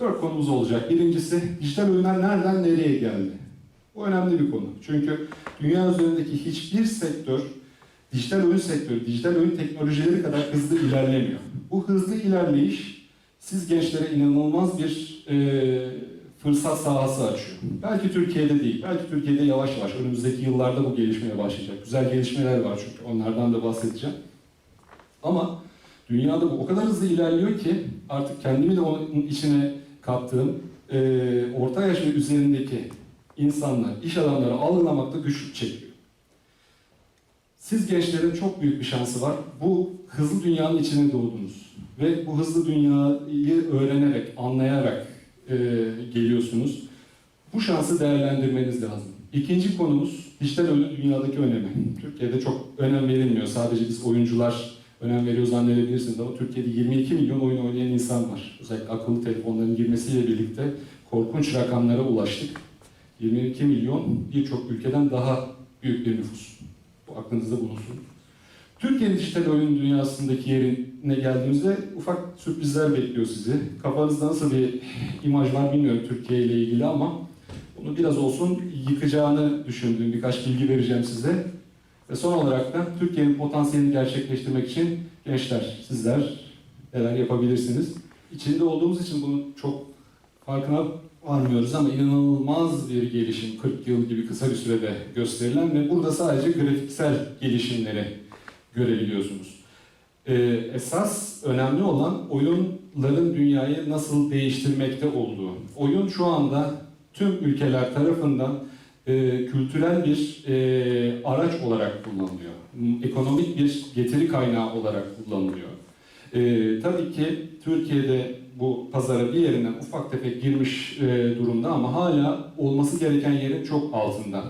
Dört konumuz olacak. Birincisi dijital oyunlar nereden nereye geldi? Bu önemli bir konu. Çünkü dünya üzerindeki hiçbir sektör dijital oyun sektörü, dijital oyun teknolojileri kadar hızlı ilerlemiyor. Bu hızlı ilerleyiş siz gençlere inanılmaz bir e, fırsat sahası açıyor. Belki Türkiye'de değil, belki Türkiye'de yavaş yavaş önümüzdeki yıllarda bu gelişmeye başlayacak. Güzel gelişmeler var çünkü onlardan da bahsedeceğim. Ama dünyada bu o kadar hızlı ilerliyor ki artık kendimi de onun içine kattığım e, orta yaş ve üzerindeki insanlar, iş adamları algılamakta güçlük çekiyor. Siz gençlerin çok büyük bir şansı var. Bu hızlı dünyanın içine doğdunuz. Ve bu hızlı dünyayı öğrenerek, anlayarak e, geliyorsunuz. Bu şansı değerlendirmeniz lazım. İkinci konumuz dijital dünyadaki önemi. Türkiye'de çok önem verilmiyor. Sadece biz oyuncular önem veriyor zannedebilirsiniz ama Türkiye'de 22 milyon oyun oynayan insan var. Özellikle akıllı telefonların girmesiyle birlikte korkunç rakamlara ulaştık. 22 milyon birçok ülkeden daha büyük bir nüfus. Bu aklınızda bulunsun. Türkiye'nin dijital oyun dünyasındaki yerine geldiğimizde ufak sürprizler bekliyor sizi. Kafanızda nasıl bir imaj var bilmiyorum Türkiye ile ilgili ama bunu biraz olsun yıkacağını düşündüğüm birkaç bilgi vereceğim size. Ve son olarak da Türkiye'nin potansiyelini gerçekleştirmek için gençler, sizler neler yapabilirsiniz? İçinde olduğumuz için bunu çok farkına varmıyoruz ama inanılmaz bir gelişim 40 yıl gibi kısa bir sürede gösterilen ve burada sadece grafiksel gelişimleri görebiliyorsunuz. Ee, esas önemli olan oyunların dünyayı nasıl değiştirmekte olduğu. Oyun şu anda tüm ülkeler tarafından e, kültürel bir e, araç olarak kullanılıyor. Ekonomik bir getiri kaynağı olarak kullanılıyor. E, tabii ki Türkiye'de bu pazara bir yerinden ufak tefek girmiş e, durumda ama hala olması gereken yerin çok altında.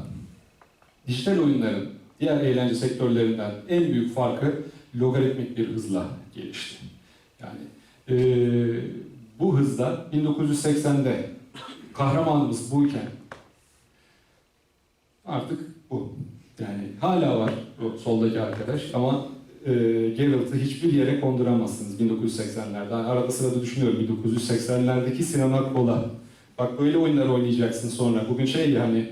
Dijital oyunların diğer eğlence sektörlerinden en büyük farkı logaritmik bir hızla gelişti. Yani e, bu hızda 1980'de kahramanımız buyken artık bu. Yani hala var soldaki arkadaş ama e, Geralt'ı hiçbir yere konduramazsınız 1980'lerde. Hani arada sırada düşünüyorum 1980'lerdeki Sinan Akkol'a. Bak böyle oyunlar oynayacaksın sonra. Bugün şey hani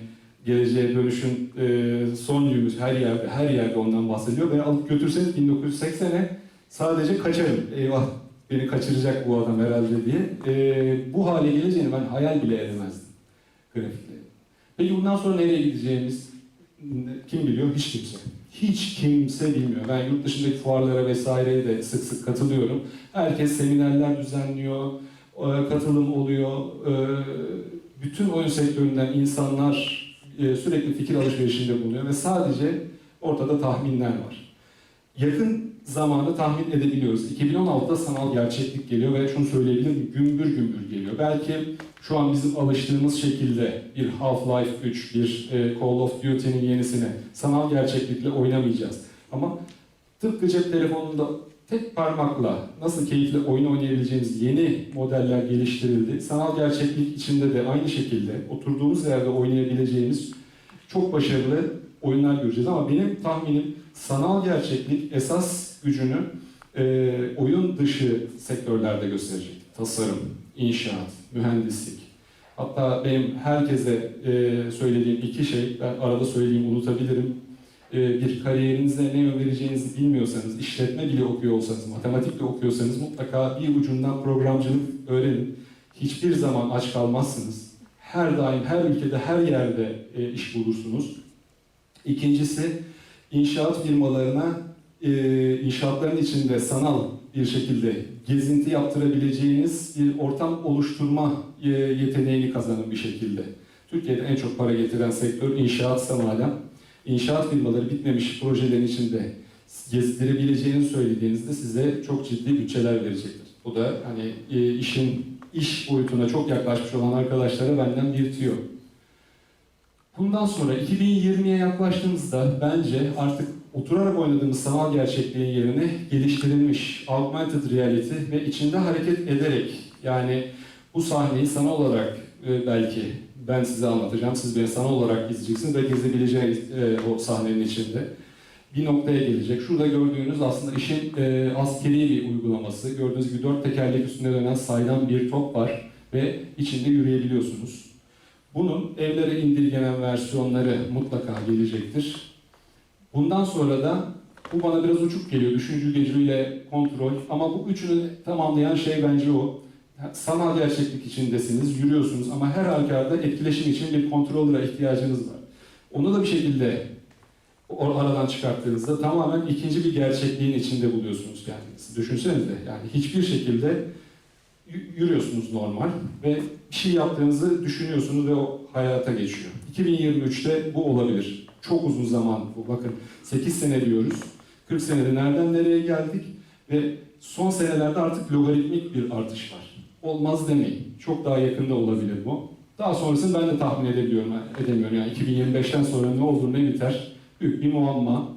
geleceğe dönüşün e, son yürümüz her yerde her yerde ondan bahsediyor. Beni alıp götürseniz 1980'e sadece kaçarım. Eyvah beni kaçıracak bu adam herhalde diye. E, bu hale geleceğini ben hayal bile edemezdim grafikleri. Peki bundan sonra nereye gideceğimiz kim biliyor? Hiç kimse. Hiç kimse bilmiyor. Ben yurt dışındaki fuarlara vesaireye de sık sık katılıyorum. Herkes seminerler düzenliyor, e, katılım oluyor. E, Bütün oyun sektöründen insanlar e, sürekli fikir alışverişinde bulunuyor ve sadece ortada tahminler var. Yakın zamanı tahmin edebiliyoruz. 2016'da sanal gerçeklik geliyor ve şunu söyleyebilirim, gümbür gümbür geliyor. Belki şu an bizim alıştığımız şekilde bir Half-Life 3, bir e, Call of Duty'nin yenisini sanal gerçeklikle oynamayacağız. Ama tıpkı cep telefonunda tek parmakla nasıl keyifli oyun oynayabileceğiniz yeni modeller geliştirildi. Sanal gerçeklik içinde de aynı şekilde oturduğumuz yerde oynayabileceğimiz çok başarılı oyunlar göreceğiz. Ama benim tahminim sanal gerçeklik esas gücünü e, oyun dışı sektörlerde gösterecek. Tasarım, inşaat, mühendislik. Hatta benim herkese e, söylediğim iki şey, ben arada söyleyeyim unutabilirim. E, bir kariyerinizde ne yön bilmiyorsanız, işletme bile okuyor olsanız, matematik de okuyorsanız mutlaka bir ucundan programcılık öğrenin. Hiçbir zaman aç kalmazsınız. Her daim, her ülkede, her yerde e, iş bulursunuz. İkincisi, inşaat firmalarına e, inşaatların içinde sanal bir şekilde gezinti yaptırabileceğiniz bir ortam oluşturma e, yeteneğini kazanın bir şekilde. Türkiye'de en çok para getiren sektör inşaatsa madem, inşaat firmaları bitmemiş projelerin içinde gezdirebileceğini söylediğinizde size çok ciddi bütçeler verecektir. Bu da hani e, işin iş boyutuna çok yaklaşmış olan arkadaşlara benden bir tüyo. Bundan sonra 2020'ye yaklaştığımızda bence artık oturarak oynadığımız sanal gerçekliğin yerine geliştirilmiş augmented reality ve içinde hareket ederek yani bu sahneyi sanal olarak e, belki ben size anlatacağım, siz beni sanal olarak izleyeceksiniz ve gezebileceğiniz e, o sahnenin içinde bir noktaya gelecek. Şurada gördüğünüz aslında işin e, askeri bir uygulaması. Gördüğünüz gibi dört tekerlek üstünde dönen saydam bir top var. ve içinde yürüyebiliyorsunuz. Bunun evlere indirgenen versiyonları mutlaka gelecektir. Bundan sonra da bu bana biraz uçuk geliyor. Düşünce gücüyle kontrol. Ama bu üçünü tamamlayan şey bence o. Sanal gerçeklik içindesiniz, yürüyorsunuz ama her halükarda etkileşim için bir controller'a ihtiyacınız var. Onu da bir şekilde aradan çıkarttığınızda tamamen ikinci bir gerçekliğin içinde buluyorsunuz kendinizi. Düşünsenize yani hiçbir şekilde yürüyorsunuz normal ve bir şey yaptığınızı düşünüyorsunuz ve o hayata geçiyor. 2023'te bu olabilir. Çok uzun zaman bu. Bakın 8 sene diyoruz. 40 senede nereden nereye geldik ve son senelerde artık logaritmik bir artış var. Olmaz demeyin. Çok daha yakında olabilir bu. Daha sonrasını ben de tahmin edebiliyorum, edemiyorum. Yani 2025'ten sonra ne olur ne biter büyük bir muamma.